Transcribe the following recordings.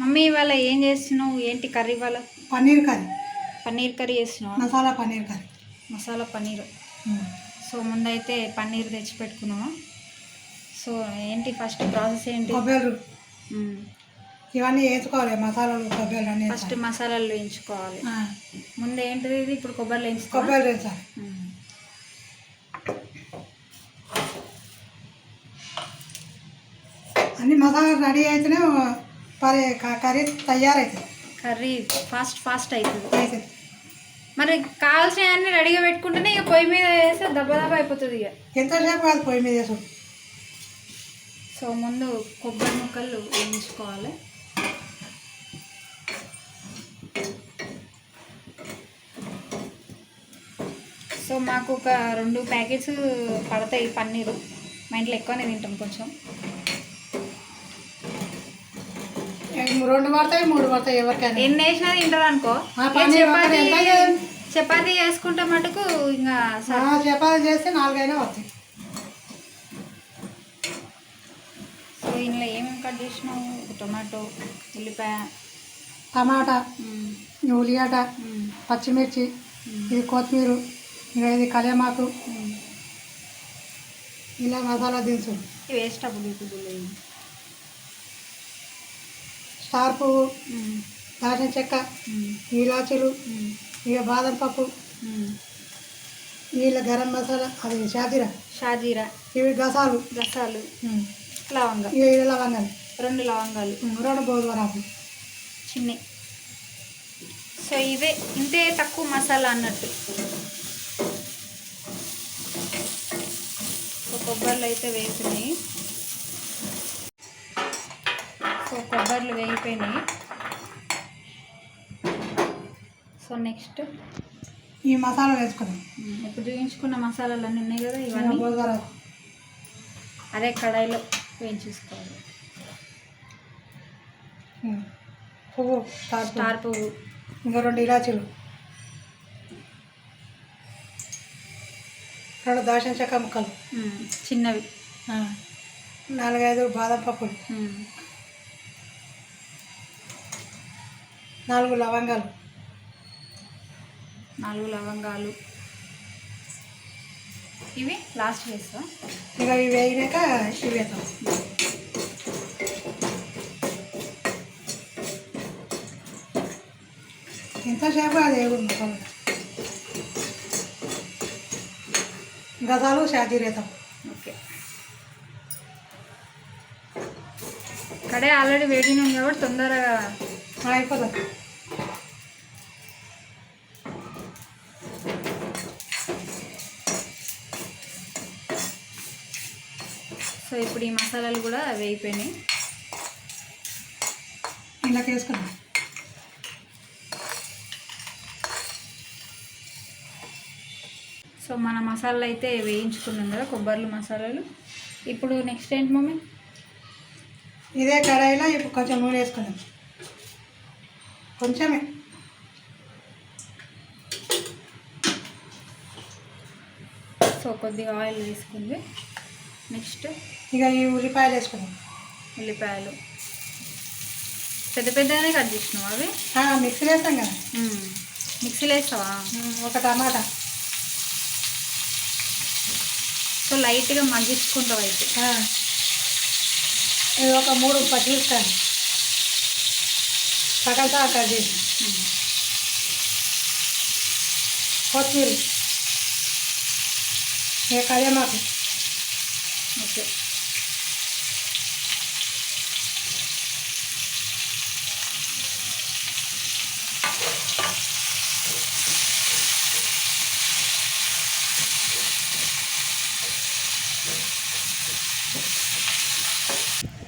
Mummy ఇవాళ ఏం చేస్తున్నావు? ఏంటి కర్రీ ఇవాళ? పన్నీర్ కర్రీ. పన్నీర్ కర్రీ చేస్తున్నావా? మసాలా పన్నీర్ కర్రీ. మసాలా పన్నీర్. సో ముందైతే పన్నీర్ తెచ్చి పెట్టుకున్నాము సో ఏంటి ఫస్ట్ ప్రాసెస్ ఏంటి? కొబ్బరి. ఇవన్నీ వేసుకోవాలి మసాలాలు కొబ్బరి అన్నీ ఫస్ట్ మసాలాలు వేయించుకోవాలి. ముందు ఏంటిది ఇది? ఇప్పుడు కొబ్బరి వేయించుకో. కొబ్బరి వేసాలి అన్ని మసాలా రెడీ అయితేనే పరి కర్రీ తయారవుతుంది కర్రీ ఫాస్ట్ ఫాస్ట్ అవుతుంది అవుతుంది మరి కావాల్సినవన్నీ రెడీగా పెట్టుకుంటేనే ఇక పొయ్యి మీద వేస్తే దెబ్బ దెబ్బ అయిపోతుంది ఇక. ఎంతసేపు కాదు పొయ్యి మీద వేసు సో ముందు కొబ్బరి ముక్కలు వేయించుకోవాలి. సో మాకు ఒక రెండు ప్యాకెట్స్ పడతాయి పన్నీరు. మా ఇంట్లో ఎక్కువనే తింటాం కొంచెం. రెండు పడతాయి మూడు పడతాయి ఎవరికైనా. ఎన్ని వేసినా తింటారు అనుకో. చపాతీ? చపాతీ చేసుకుంటే మటుకు ఇంకా చపాతీ చేస్తే నాలుగైనా వస్తాయి. సో ఇందులో ఏమేమి కట్ చేసినావు? టొమాటో ఉల్లిపాయ. టమాటా ఉల్లిగడ్డ పచ్చిమిర్చి ఇది కొత్తిమీర ఇంకా ఇది కళ్యామాకు. ఇలా మసాలా దినుసులు. వేసేటప్పుడు కుదురు స్టార్ పువ్వు దాచిన చెక్క ఇలాచీలు ఇక బాదం పప్పు వీళ్ళ గరం మసాలా అది షాజీరా. షాజీరా. ఇవి గసాలు. గసాలు. లవంగ ఇది లవంగాలు. రెండు లవంగాలు. రెండు గోధుమరాకు చిన్ని. సో ఇవే ఇంతే తక్కువ మసాలా అన్నట్టు. కొబ్బరిలు అయితే వేసినాయి. సో కొబ్బరిలు వేగిపోయినాయి. సో నెక్స్ట్ ఈ మసాలా వేసుకున్నాం ఇప్పుడు చూపించుకున్న మసాలాలు అన్నీ ఉన్నాయి కదా ఇవన్నీ? అదే కడాయిలో వేయించేసుకోవాలి. పువ్వు స్టార్ పువ్వు. ఇంకా రెండు ఇలాచీలు. రెండు దాచిన చెక్క ముక్కలు. చిన్నవి. నాలుగైదు బాదం పప్పులు. నాలుగు లవంగాలు. నాలుగు లవంగాలు. ఇవి లాస్ట్ వేస్తా ఇక ఇవి వేగినాక ఇవి వేస్తాం ఎంతసేపు అది గసాలు షాజీర్ వేస్తాం ఓకే. కడే ఆల్రెడీ ఉంది కాబట్టి తొందరగా అయిపోతుంది. ఇప్పుడు ఈ మసాలాలు కూడా వేగిపోయినాయి ఇంట్లోకి వేసుకున్నాం. సో మన మసాలాలు అయితే వేయించుకున్నాం కదా కొబ్బరిలు మసాలాలు. ఇప్పుడు నెక్స్ట్ ఏంటి మమ్మీ? ఇదే కడాయిలో ఇప్పుడు కొంచెం నూనె వేసుకుందాం. కొంచెమే. సో కొద్దిగా ఆయిల్ వేసుకుంది. నెక్స్ట్ ఇక ఈ ఉల్లిపాయలు వేసుకుందాం. ఉల్లిపాయలు. పెద్ద పెద్దగానే కట్ చేసినావు అవి? ఆ, మిక్సీలో వేస్తాం కదా. మిక్సీలో వేస్తావా? ఒక టమాటా. సో లైట్గా మగ్గించుకుంటావు అయితే. ఇది ఒక మూడు పచ్చిమిరపకాయలు సగం సగం కట్ చేసి. కొత్తిమీర. ఇక కళ్యామాకు ఓకే.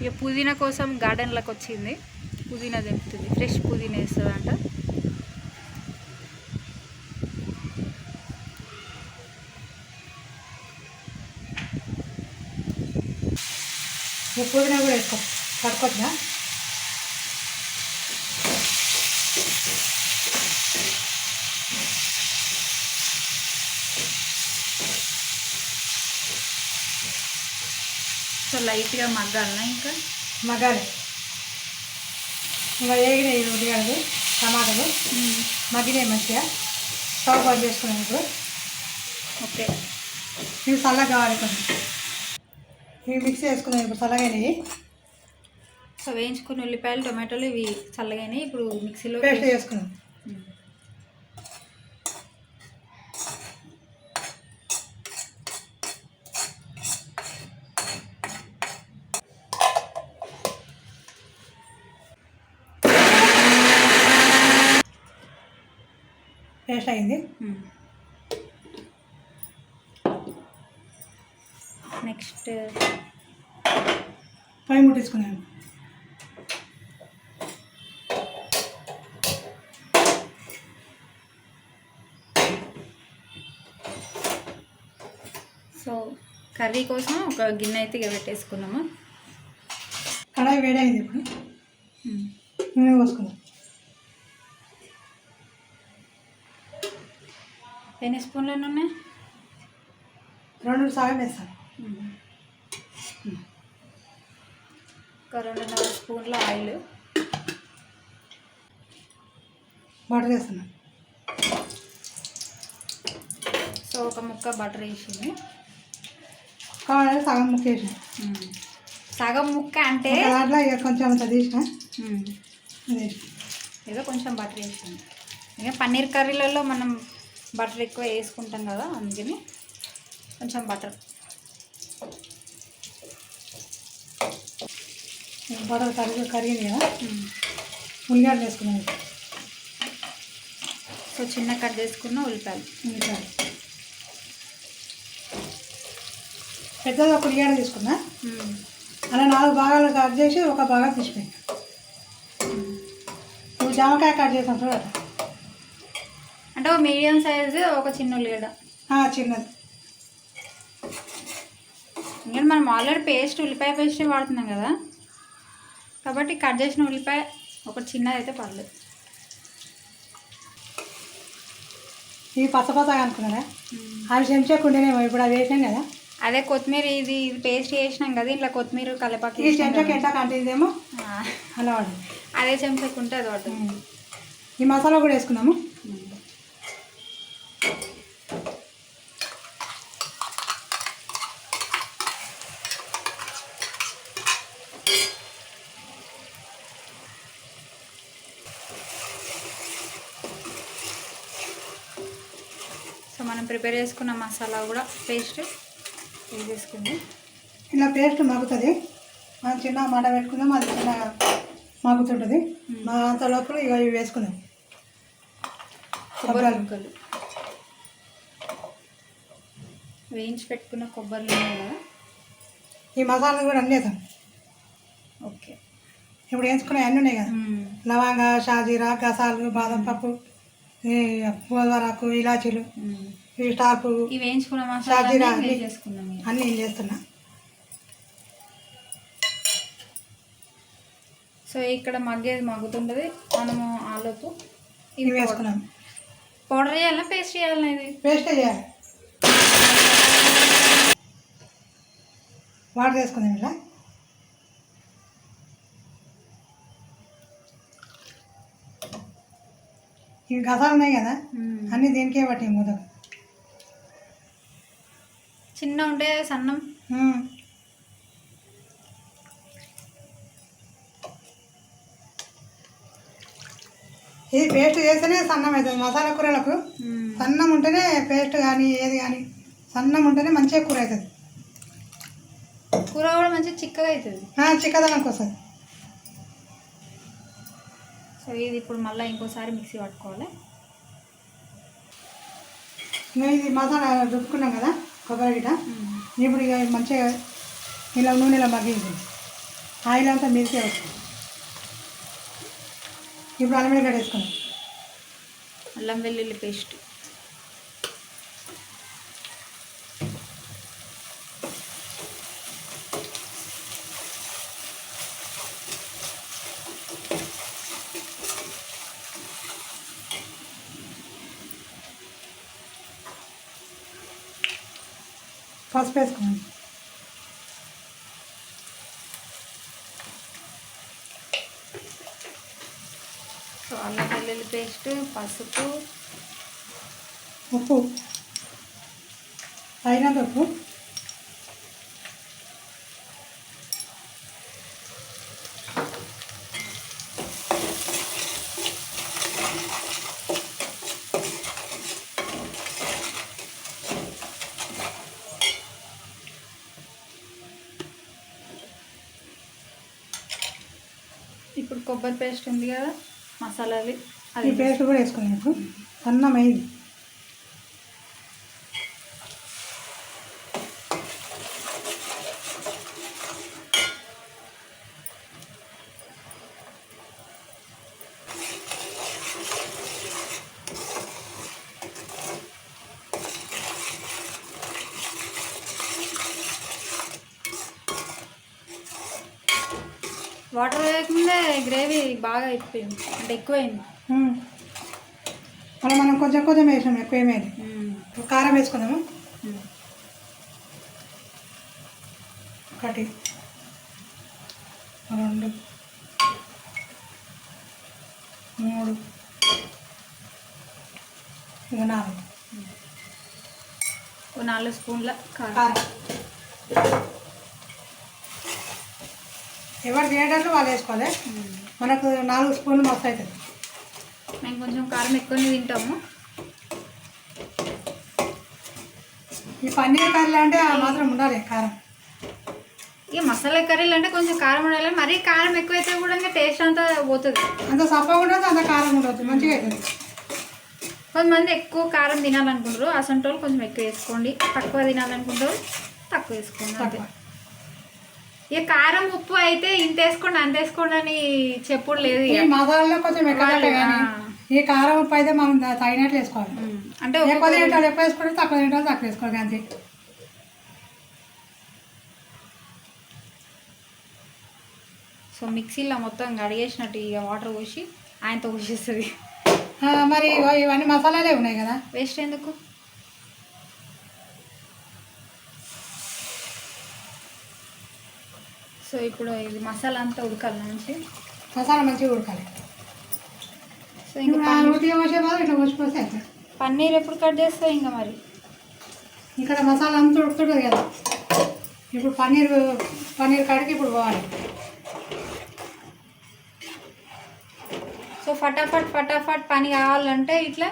ఇక పుదీనా కోసం గార్డెన్లోకి వచ్చింది. పుదీనా తెంపుతుంది ఫ్రెష్ పుదీనా వేస్తుందంట. పుదీనా కూడా వేసుకో. పడుకోవచ్చా లైట్గా మగ్గాలనా ఇంకా? మగాలి ఇంకా వేగినాయి ఉల్లిగడ్డలు టమాటాలు. మగ్గినాయి మంచిగా. స్టవ్ బంద్ చేసుకున్నాను ఇప్పుడు. ఓకే. ఇవి చల్లగా కావాలి కొంచెం. ఇవి మిక్స్ చేసుకున్నాను ఇప్పుడు చల్లగైనవి సో వేయించుకున్న ఉల్లిపాయలు టొమాటోలు ఇవి చల్లగానే ఇప్పుడు మిక్సీలో పేస్ట్ చేసుకున్నాం. పేస్ట్ అయింది. నెక్స్ట్. పొయ్యి ముట్టించుకున్నాను సో కర్రీ కోసం ఒక గిన్నె అయితే పెట్టేసుకున్నాము. కడాయి వేడైంది ఇప్పుడు. నూనె పోసుకుందాం. ఎన్ని స్పూన్లు ఉన్నాయి? రెండు సగం వేస్తాను. ఒక రెండున్నర స్పూన్ల ఆయిల్. బటర్ వేస్తున్నాను. సో ఒక ముక్క బటర్ వేసింది. కావాలంటే సగం ముక్క వేసిన. సగం ముక్క అంటే దాంట్లో ఇక కొంచెం అంత తీసిన వేసిన. ఏదో కొంచెం బటర్ వేసింది. ఇక పన్నీర్ కర్రీలలో మనం బటర్ ఎక్కువ వేసుకుంటాం కదా అందుకని కొంచెం బటర్. బటర్ కరిగి కరిగింది కదా? ఉల్లిగడ్డ వేసుకున్నాను సో చిన్న కట్ చేసుకున్న ఉల్లిపాయలు. ఉల్లిగడ్డ పెద్దది ఒక ఉల్లిగడ్డ తీసుకున్నా. అలా నాలుగు భాగాలు కట్ చేసి ఒక భాగం తీసిపోయింది నువ్వు జామకాయ కట్ చేసాం చూడ అంటే ఒక మీడియం సైజు ఒక చిన్న ఉల్లిగడ్డ చిన్నది. ఎందుకంటే మనం ఆల్రెడీ పేస్ట్ ఉల్లిపాయ పేస్ట్ వాడుతున్నాం కదా. కాబట్టి కట్ చేసిన ఉల్లిపాయ ఒక చిన్నది అయితే పర్లేదు. ఇవి పచ్చ పచ్చగా అనుకున్నారా అవి చెంచా కుండేనేమో ఇప్పుడు అవి వేసాం కదా. అదే కొత్తిమీర ఇది ఇది పేస్ట్ చేసినాం కదా ఇట్లా కొత్తిమీర కలపాకి ఈ చెంచాకి ఎంత కంటిదేమో అలా వాడు అదే చెంచకుంటే అది పడుతుంది ఈ మసాలా కూడా వేసుకున్నాము సో మనం ప్రిపేర్ చేసుకున్న మసాలా కూడా పేస్ట్ వేసేసుకుంది ఇలా పేస్ట్ మగ్గుతుంది. మనం చిన్న మంట పెట్టుకుందాం అది చిన్న మగ్గుతుంటుంది. మా అంత లోపల ఇక ఇవి వేసుకుందాం. కొబ్బరి ముక్కలు. వేయించి పెట్టుకున్న కొబ్బరి కదా? ఈ మసాలాలు కూడా అన్నీ వేద్దాం. ఓకే. ఇప్పుడు వేసుకునే అన్నీ ఉన్నాయి కదా. లవంగ షాజీరా గసాలు బాదం పప్పు గోదావరాకు ఇలాచీలు. ఈ షాజీరా మసాలా అన్ని. అన్నీ నేను చేస్తున్నా? సో ఇక్కడ మగ్గేది మగ్గుతుంటుంది మనము ఆలోపు ఇవి వేసుకున్నాం. పౌడర్ చేయాలా పేస్ట్ చేయాలా ఇది? పేస్టే చేయాలి? వాటర్ వేసుకుందాం ఇలా. ఇవి గసాలు ఉన్నాయి కదా. అన్నీ దీనికే పట్టాయి ముద్దకు చిన్న ఉంటే సన్నం. మ్మ్. ఇది పేస్ట్ చేస్తేనే సన్నం అవుతుంది మసాలా కూరలకు. మ్మ్. సన్నం ఉంటేనే పేస్ట్ కానీ ఏది కానీ సన్నం ఉంటేనే మంచిగా కూర అవుతుంది కూర కూడా మంచిగా చిక్కగా అవుతుంది చిక్కదనానికి వస్తుంది సో ఇది ఇప్పుడు మళ్ళీ ఇంకోసారి మిక్సీ పట్టుకోవాలి. ఇంకా ఇది మసాలా రుబ్బుకున్నాం కదా. కొబ్బరి గిట్ట. ఇప్పుడు ఇక మంచిగా ఇలా నూనెలో మగ్గింది ఆయిల్ అంతా మిల్కే వస్తుంది. ఇప్పుడు అల్లం వెల్లిగడ్డ వేసుకున్నాం అల్లం వెల్లుల్లి పేస్ట్. పసుపు వేసుకున్నాం సో అల్లం వెల్లుల్లి పేస్ట్ పసుపు. ఉప్పు. తగినంత ఉప్పు ఇప్పుడు కొబ్బరి పేస్ట్ ఉంది కదా మసాలాలు అది పేస్ట్ కూడా వేసుకున్నాను సన్నమైంది వాటర్ వేయకముందే గ్రేవీ బాగా అయిపోయింది. అంటే ఎక్కువైంది. మళ్ళీ మనం కొంచెం కొంచెం వేసినాం ఎక్కువ ఏమేది కారం వేసుకుందాము. ఒకటి. రెండు. మూడు. ఇక నాలుగు. నాలుగు స్పూన్ల కారం. ఎవరు తినేటట్లు వాళ్ళు వేసుకోవాలి. మనకు నాలుగు స్పూన్లు మస్తు అవుతుంది. మేము కొంచెం కారం ఎక్కువనే తింటాము. ఈ పన్నీర్ కర్రీ అంటే ఆ మాత్రం ఉండాలి కారం. ఇక మసాలా కర్రీలు అంటే కొంచెం కారం ఉండాలి. మరీ కారం ఎక్కువైతే కూడా ఇంకా టేస్ట్ అంతా పోతుంది. అంత సప్పగా ఉండదు అంత కారం ఉండదు మంచిగా అవుతుంది. కొంతమంది ఎక్కువ కారం తినాలనుకుంటారు. అసంటి వాళ్ళు కొంచెం ఎక్కువ వేసుకోండి. తక్కువ తినాలనుకుంటారు. తక్కువ వేసుకోండి ఇక కారం ఉప్పు అయితే ఇంత వేసుకోండి అంత వేసుకోండి అని చెప్పుడు లేదు ఈ మసాలాలో కొంచెం ఎక్కువ కానీ. ఈ కారం ఉప్పు అయితే మనం తగినట్లు వేసుకోవాలి. అంటే ఎక్కువ తింటారు ఎక్కువ వేసుకోవాలి తక్కువ తింటారు తక్కువ వేసుకోవాలి అంతే. సో మిక్సీలో మొత్తం కడిగేసినట్టు ఇక వాటర్ పోసి ఆయనతో పోసేస్తుంది. మరి ఇవన్నీ మసాలాలే ఉన్నాయి కదా? వేస్ట్ ఎందుకు? సో ఇప్పుడు ఇది మసాలా అంతా ఉడకాలి మంచి మసాలా మంచిగా ఉడకాలి. సో ఇంకా ఉడికి పోసే బాగా ఇట్లా పోసిపోతే అవుతుంది పన్నీర్ ఎప్పుడు కట్ చేస్తావు ఇంకా మరి? ఇక్కడ మసాలా అంతా ఉడుకుతుంది కదా. ఇప్పుడు పన్నీర్ పన్నీర్ కాడికి ఇప్పుడు పోవాలి. సో ఫటాఫట్ ఫటాఫట్ పని కావాలంటే ఇట్లా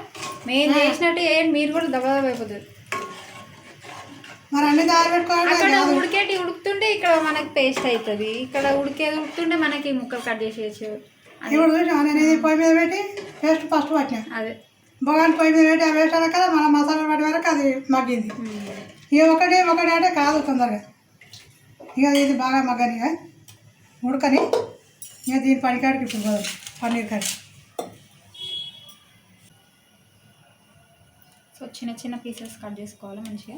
మేము చేసినట్టు ఏ మీరు కూడా దెబ్బ అయిపోతుంది మరి అన్ని అక్కడ. ఉడికేటి ఉడుకుతుంటే ఇక్కడ మనకి పేస్ట్ అవుతుంది. ఇక్కడ ఉడికేది ఉడుకుతుంటే మనకి ముక్కలు కట్ చేసేయచ్చు. అది ఇప్పుడు నేను ఇది పొయ్యి మీద పెట్టి పేస్ట్ ఫస్ట్ పట్టినా. అదే. బొగాని పొయ్యి మీద పెట్టి ఆ వేస్ట్ అలా కదా మన మసాలా పడే వరకు అది మగ్గింది. ఇక ఒకటి ఒకటి అంటే కాదు తొందరగా. ఇక ఇది బాగా మగ్గని ఇక ఉడకని ఇక దీని పనికాడికి ఇప్పుడు పోదాం. పన్నీర్ కర్రీ. సో చిన్న చిన్న పీసెస్ కట్ చేసుకోవాలి మంచిగా.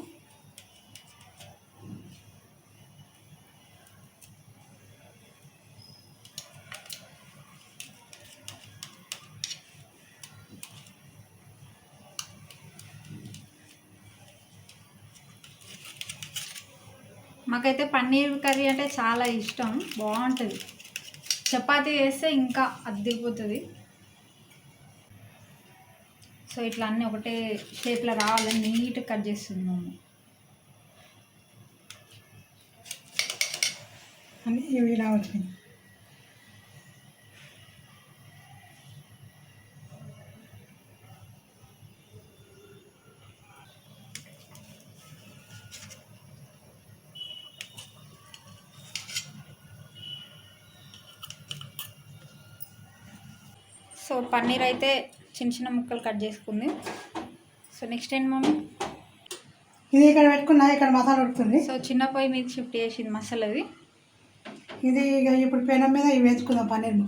మాకైతే పన్నీర్ కర్రీ అంటే చాలా ఇష్టం. బాగుంటుంది. చపాతీ వేస్తే ఇంకా అద్దిరిపోతుంది. సో ఇట్లా అన్నీ ఒకటే షేప్లో రావాలని నీట్గా కట్ చేస్తుంది మమ్మీ ఇవి ఇలా వచ్చింది సో పన్నీర్ అయితే చిన్న చిన్న ముక్కలు కట్ చేసుకుంది. సో నెక్స్ట్ ఏంటి మమ్మీ? ఇది ఇక్కడ పెట్టుకున్నా ఇక్కడ మసాలా ఉడుకుతుంది. సో చిన్న పొయ్యి మీద షిఫ్ట్ చేసింది మసాలాది ఇది. ఇక ఇప్పుడు పెనం మీద ఇవి వేసుకుందాం paneer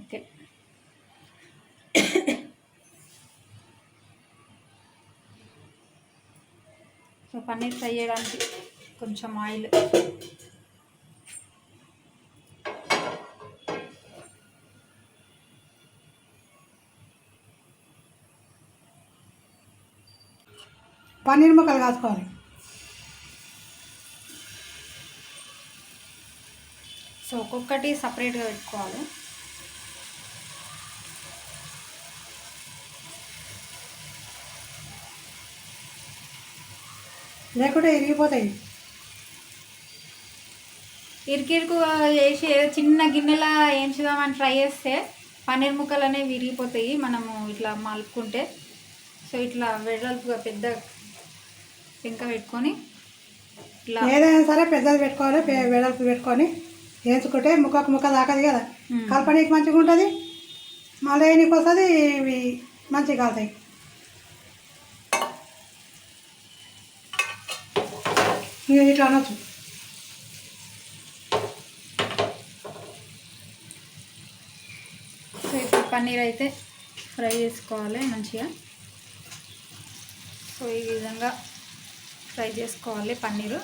okay. So paneer fry చేయడానికి కొంచెం ఆయిల్. పన్నీర్ ముక్కలు కాసుకోవాలి. సో ఒక్కొక్కటి సపరేట్గా పెట్టుకోవాలి. లేకుంటే ఇరిగిపోతాయి. ఇరికిరుకు వేసి చిన్న గిన్నెలా వేయించుదామని ట్రై చేస్తే పన్నీర్ ముక్కలు అనేవి విరిగిపోతాయి మనము ఇట్లా మలుపుకుంటే. సో ఇట్లా వెడల్పుగా పెద్ద పెంక పెట్టుకొని ఏదైనా సరే పెద్దది పెట్టుకోవాలి వెడల్పు పెట్టుకొని వేసుకుంటే ముక్కకు ముక్క దాకది కదా. మ్మ్. కలపనీకి మంచిగా ఉంటుంది మళ్ళీ వేయనీకి వస్తుంది ఇవి మంచిగా కాలుతాయి. ఇట్లా అనొచ్చు. సో ఇప్పుడు పన్నీర్ అయితే ఫ్రై చేసుకోవాలి మంచిగా. సో ఈ విధంగా ఫ్రై చేసుకోవాలి పన్నీరు.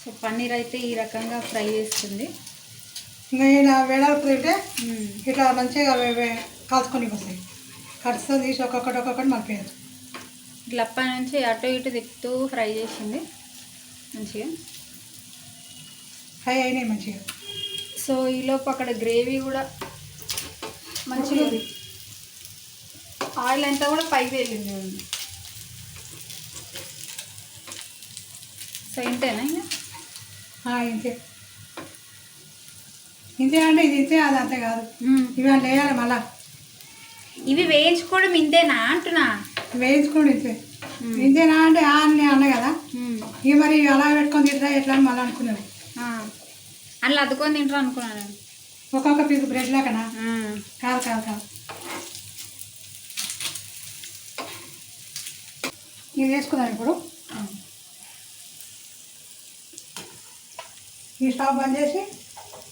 సో పన్నీర్ అయితే ఈ రకంగా ఫ్రై చేస్తుంది. తింటే మ్మ్. ఇట్లా మంచిగా కాల్చుకొని వస్తాయి కడుస్తూ తీసి ఒక్కొక్కటి ఒక్కొక్కటి మలిపేయచ్చు ఇట్లా అప్పటి నుంచి అటు ఇటు తిప్పుతూ ఫ్రై చేసింది. మంచిగా? ఫ్రై అయినాయి మంచిగా. సో ఈలోపు అక్కడ గ్రేవీ కూడా మంచిగా ఆయిల్ అంతా కూడా పైకి వెళ్ళింది చూడండి. సో ఇంతేనా ఇంకా? ఇంతే. ఇంతే అంటే ఇది ఇంతే అది అంతే కాదు. మ్మ్. ఇవి అలా వేయాలి మళ్ళా. ఇవి వేయించుకోవడం ఇంతేనా అంటున్నా? వేయించుకోండి ఇంతే. ఇంతేనా అంటే అని నేను అన్నా కదా. ఇక మరి అలా పెట్టుకొని తింటా ఎట్లా అని మళ్ళీ అనుకునేవి ఆ. అందులో అద్దుకొని తింటారు అనుకున్నాను నేను. ఒక్కొక్క పీస్ బ్రెడ్ లాకనా ఆ. కాదు కాదు కాదు ఇది వేసుకుందాం ఇప్పుడు ఈ స్టవ్ బంద్ చేసి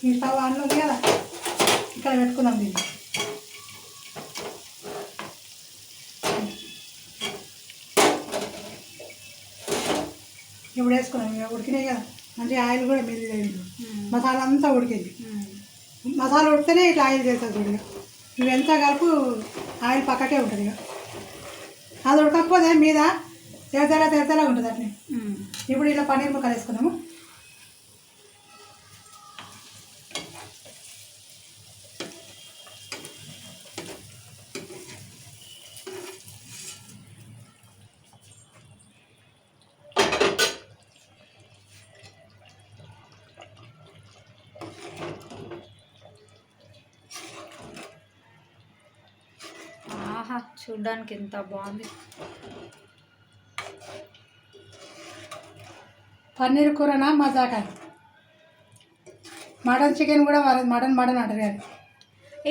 ఈ స్టవ్ ఆన్లో ఉంది కదా ఇక్కడ పెట్టుకుందాం దీన్ని ఇప్పుడు వేసుకున్నాం ఇక ఉడికినాయి కదా మంచిగా ఆయిల్ కూడా మెల్లి మ్మ్. మసాలా అంతా ఉడికింది. మసాలా ఉడితేనే ఇట్లా ఆయిల్ చేస్తుంది చూడు ఇక. ఇవి ఎంత కలుపు ఆయిల్ పక్కకే ఉంటుంది ఇక అది ఉడకకపోతే మీద తెరతెర తెరతెలా ఉంటుంది అట్నే మ్మ్. ఇప్పుడు ఇలా పన్నీర్ ముక్కలు వేసుకున్నాము చూడ్డానికి ఎంత బాగుంది. పన్నీర్ కూరనా మజాకా? మటన్ చికెన్ కూడా మటన్ మటన్ అంటారు కానీ.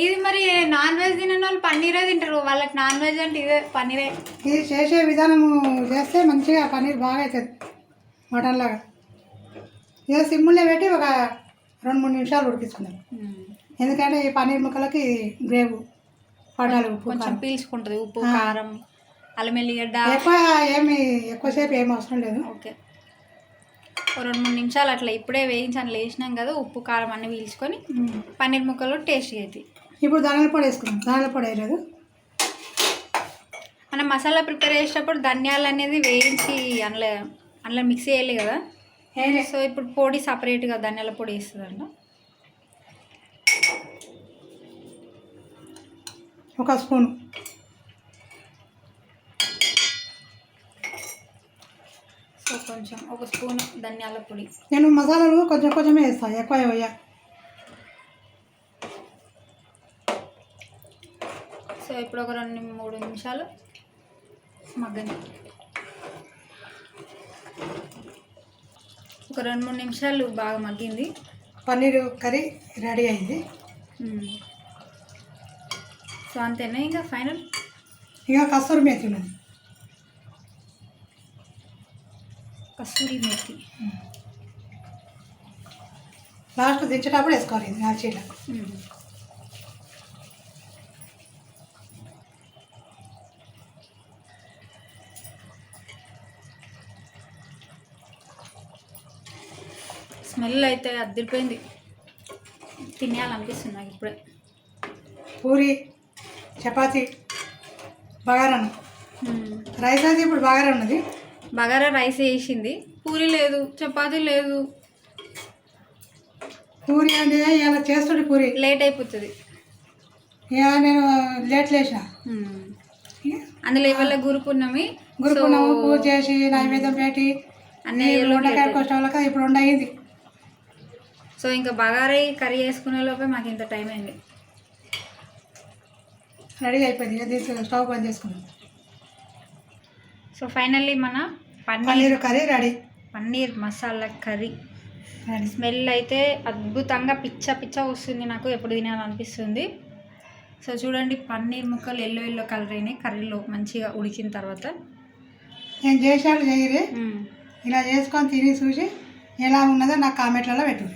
ఇది మరి నాన్ వెజ్ తినని వాళ్ళు పన్నీరే తింటారు. వాళ్ళకి నాన్ వెజ్ అంటే ఇదే పన్నీరే. ఇది చేసే విధానము చేస్తే మంచిగా పన్నీర్ బాగా అవుతుంది మటన్ లాగా. ఇక సిమ్ముల్లో పెట్టి ఒక రెండు మూడు నిమిషాలు ఉడికించుకుందాం. మ్మ్. ఎందుకంటే ఈ పన్నీర్ ముక్కలకి గ్రేవ్. పడాలి ఉప్పు కొంచెం. పీల్చుకుంటుంది. ఉప్పు. కారం అల్లం ఎల్లిగడ్డ ఎక్కువ ఏమి ఎక్కువసేపు ఏం అవసరం లేదు. ఓకే. రెండు మూడు నిమిషాలు అట్లా ఇప్పుడే వేయించి అందులో వేసినాం కదా ఉప్పు కారం అన్ని పీల్చుకొని పన్నీర్ ముక్కలు టేస్ట్ అవుతాయి ఇప్పుడు ధనియాల పొడి వేసుకున్నాం ధనియాల పొడి వేయలేదు. మనం మసాలా ప్రిపేర్ చేసేటప్పుడు ధనియాలు అనేది వేయించి అందులో అందులో మిక్స్ చేయాలి కదా. సో ఇప్పుడు పొడి సపరేట్గా ధనియాల పొడి వేస్తుందంట. ఒక స్పూన్. సో కొంచెం ఒక స్పూన్ ధనియాల పొడి. నేను మసాలాలు కొంచెం కొంచెమే వేస్తాను ఎక్కువ వేయ సో ఇప్పుడు ఒక రెండు మూడు నిమిషాలు మగ్గని. ఒక రెండు మూడు నిమిషాలు బాగా మగ్గింది. పన్నీర్ కర్రీ రెడీ అయింది. సో అంతేనా? ఇంకా ఫైనల్? ఇక కస్తూరి మేతి ఉన్నది. కస్తూరి మేతి. లాస్ట్ దించేటప్పుడు వేసుకోవాలి ఇది మ్మ్. స్మెల్ అయితే అద్దరిపోయింది తినేయాలనిపిస్తుంది నాకు ఇప్పుడే. పూరి చపాతి బగారాను. రైస్ అయితే ఇప్పుడు బగారా ఉన్నది బగారా రైస్ వేసింది పూరి లేదు చపాతీ లేదు. పూరి అంటే ఇలా చేస్తుండే పూరి. లేట్ అయిపోతుంది. ఇక నేను లేట్ లేచిన. అందులో ఇవాళ గురు పున్నమి గురుకున్నాము పూజ చేసి నైవేద్యం పెట్టి అన్నీ వచ్చే వాళ్ళకి ఇప్పుడు ఉండ అయింది సో ఇంకా బగారీ కర్రీ చేసుకునే లోపే మాకు ఇంత టైం అయింది. రెడీ అయిపోయింది ఇక తీసి స్టవ్ బంద్ చేసుకున్నాం సో ఫైనల్లీ మన paneer curry ready. Paneer masala curry. Smell అయితే అద్భుతంగా పిచ్చ పిచ్చ వస్తుంది నాకు ఎప్పుడు తినాలనిపిస్తుంది. సో చూడండి పన్నీర్ ముక్కలు ఎల్లో ఎల్లో కలర్ అయినాయి. కర్రీలో మంచిగా ఉడికిన తర్వాత. నేను చేసాడు చేయరి. ఇలా చేసుకొని తిని చూసి ఎలా ఉన్నదో నాకు కామెంట్లలో పెట్టు.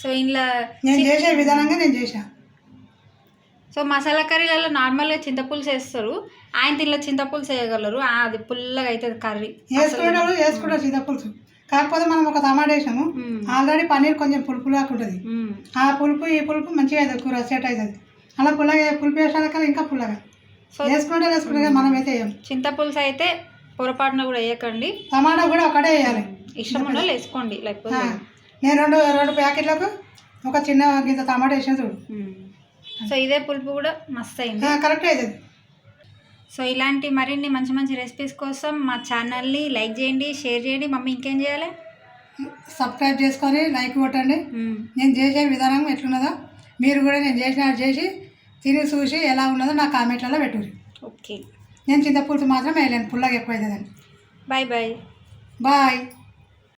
సో ఇంట్లో నేను చేసే విధానంగా నేను చేసా సో మసాలా కర్రీలలో నార్మల్గా చింతపులుసు వేస్తారు ఆయన దీనిలో చింతపులుసు వేయగలరు అది పుల్లగా అవుతుంది కర్రీ. వేసుకునేటప్పుడు వేసుకుంటారు చింతపులుసు కాకపోతే మనం ఒక టమాటా వేసాము. ఆల్రెడీ పన్నీర్ కొంచెం పులుపు ఉంటుంది. ఆ పులుపు ఈ పులుపు మంచిగా అవుతుంది కూర సెట్ అవుతుంది అలా పుల్లగా పులుపు వేసాక ఇంకా పుల్లగా. సో వేసుకుంటే వేసుకుంటే మనం అయితే వేయం చింతపులుసు అయితే పొరపాటున కూడా వేయకండి. టమాటా కూడా ఒకటే వేయాలి. ఇష్టం వాళ్ళు వేసుకోండి లేకపోతే నేను రెండు రెండు ప్యాకెట్లకు ఒక చిన్న గింత టమాటా వేసిన చూడు. సో ఇదే పులుపు కూడా మస్తు అయింది కరెక్ట్ అవుతుంది సో ఇలాంటి మరిన్ని మంచి మంచి రెసిపీస్ కోసం మా ఛానల్ని లైక్ చేయండి షేర్ చేయండి. మమ్మీ ఇంకేం చేయాలి? సబ్స్క్రైబ్ చేసుకొని లైక్ కొట్టండి. నేను చేసే విధానం ఎట్లున్నదో మీరు కూడా నేను చేసినట్టు చేసి తిని చూసి ఎలా ఉన్నదో నా కామెంట్లలో పెట్టుర్రి. ఓకే. నేను చింతపులుసు మాత్రం వేయలేను పుల్లగా ఎక్కువ అవుతుందని బాయ్ బాయ్. బాయ్.